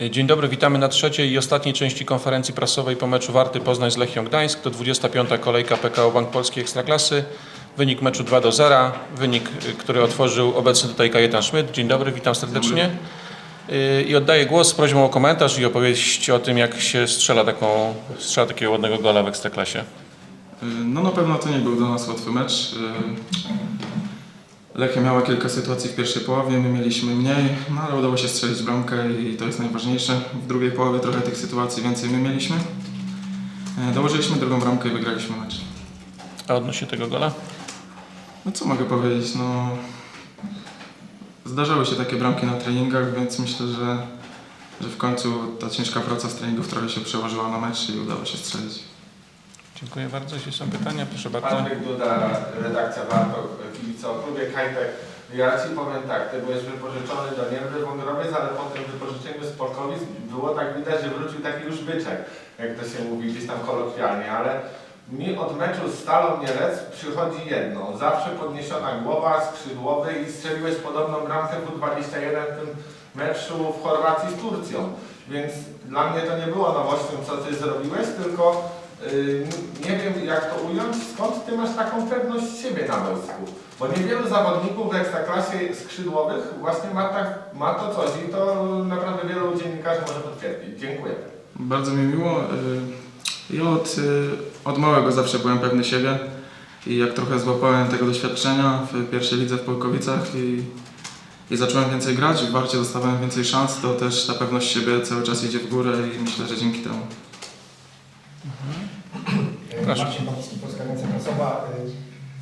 Dzień dobry, witamy na trzeciej i ostatniej części konferencji prasowej po meczu Warty Poznań z Lechią Gdańsk. To 25. kolejka PKO Bank Polski Ekstraklasy. Wynik meczu 2 do 0. Wynik, y, który otworzył obecny tutaj Kajetan Szmyt. Dzień dobry, witam serdecznie. Y, I oddaję głos z prośbą o komentarz i opowieść o tym, jak się strzela, taką, strzela takiego ładnego gola w Ekstraklasie. No na pewno to nie był dla nas łatwy mecz. Lechia miała kilka sytuacji w pierwszej połowie, my mieliśmy mniej, no ale udało się strzelić bramkę i to jest najważniejsze. W drugiej połowie trochę tych sytuacji więcej my mieliśmy. Y, Dołożyliśmy drugą bramkę i wygraliśmy mecz. A odnośnie tego gola? No co mogę powiedzieć, no... Zdarzały się takie bramki na treningach, więc myślę, że, że w końcu ta ciężka praca z treningów trochę się przełożyła na mecz i udało się strzelić. Dziękuję bardzo. Jeśli są pytania, proszę bardzo. Patryk Duda, redakcja Warto, kibice o klubie Kajtek. Ja Ci powiem tak, Ty byłeś wypożyczony do Niemcy Wągrowiec, ale po tym wypożyczeniu z było tak widać, że wrócił taki już byczek, jak to się mówi gdzieś tam kolokwialnie, ale mi od meczu z Stalą Mielec przychodzi jedno, zawsze podniesiona głowa, skrzydłowy i strzeliłeś podobną bramkę w U21 w tym meczu w Chorwacji z Turcją, więc dla mnie to nie było nowością, co Ty zrobiłeś, tylko nie wiem jak to ująć, skąd ty masz taką pewność siebie na boisku? Bo niewielu zawodników w ekstraklasie skrzydłowych właśnie ma, tak, ma to coś i to naprawdę wielu dziennikarzy może potwierdzić. Dziękuję. Bardzo mi miło. Y, Ja od, y, od małego zawsze byłem pewny siebie i jak trochę złapałem tego doświadczenia w pierwszej lidze w Polkowicach i, i zacząłem więcej grać, w Warcie dostawałem więcej szans, to też ta pewność siebie cały czas idzie w górę i myślę, że dzięki temu. Marcin Bałtycki, Polska Agencja Prasowa. Y,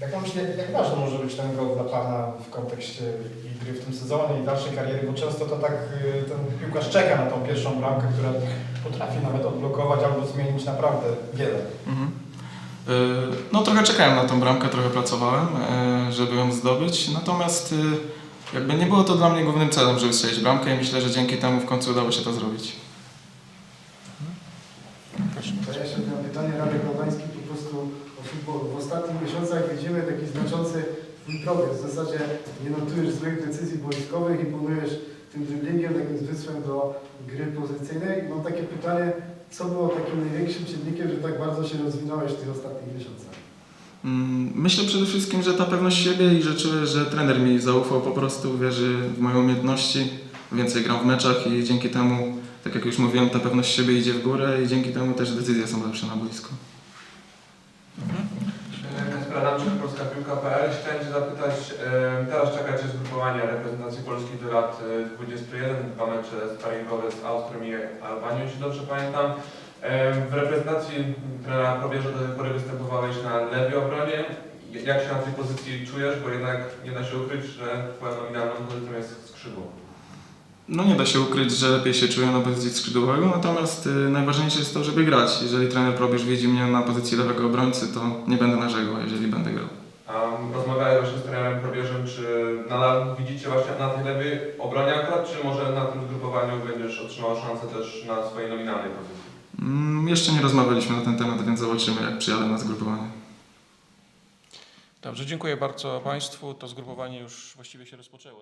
Jak pan myśli, jak ważny może być ten gol dla Pana w kontekście i gry w tym sezonie i dalszej kariery, bo często to tak y, ten piłkarz czeka na tą pierwszą bramkę, która potrafi nawet odblokować albo zmienić naprawdę wiele. Mhm. Y, No trochę czekałem na tą bramkę, trochę pracowałem, żeby ją zdobyć, natomiast jakby nie było to dla mnie głównym celem, żeby strzelić bramkę i myślę, że dzięki temu w końcu udało się to zrobić. Proszę. To ja jeszcze pytanie Radek Lobański po prostu o futbol. W ostatnich miesiącach widzimy taki znaczący twój progres. W zasadzie nie notujesz złych decyzji boiskowych i imponujesz tym dribblingiem, takim zmysłem do gry pozycyjnej. Mam takie pytanie, co było takim największym czynnikiem, że tak bardzo się rozwinąłeś w tych ostatnich miesiącach? Mm, Myślę przede wszystkim, że ta pewność siebie i że czuję, że trener mi zaufał po prostu, wierzy w moje umiejętności, więcej gram w meczach i dzięki temu, tak jak już mówiłem, ta pewność siebie idzie w górę i dzięki temu też decyzje są lepsze na boisku. Kasper Adamczyk, Polska Piłka.pl. Chciałem Cię zapytać, teraz czekacie zgrupowanie reprezentacji Polski do lat e, 21, dwa mecze sparingowe z Austrią i Albanią, jeśli dobrze pamiętam. W reprezentacji trenera Probierza do tej pory występowałeś na lewej obronie. Jak się na tej pozycji czujesz, bo jednak nie da się ukryć, że Twoją nominalną pozycją jest skrzydło. No nie da się ukryć, że lepiej się czuję na pozycji skrzydłowego, natomiast y, najważniejsze jest to, żeby grać. Jeżeli trener Probierz widzi mnie na pozycji lewego obrońcy, to nie będę narzekał, jeżeli będę grał. A rozmawiałeś właśnie z trenerem Probierzem, czy nadal widzicie właśnie na tej lewej obronie akurat, czy może na tym zgrupowaniu będziesz otrzymał szansę też na swojej nominalnej pozycji? Mm, Jeszcze nie rozmawialiśmy na ten temat, więc zobaczymy, jak przyjadę na zgrupowanie. Dobrze, dziękuję bardzo Państwu. To zgrupowanie już właściwie się rozpoczęło.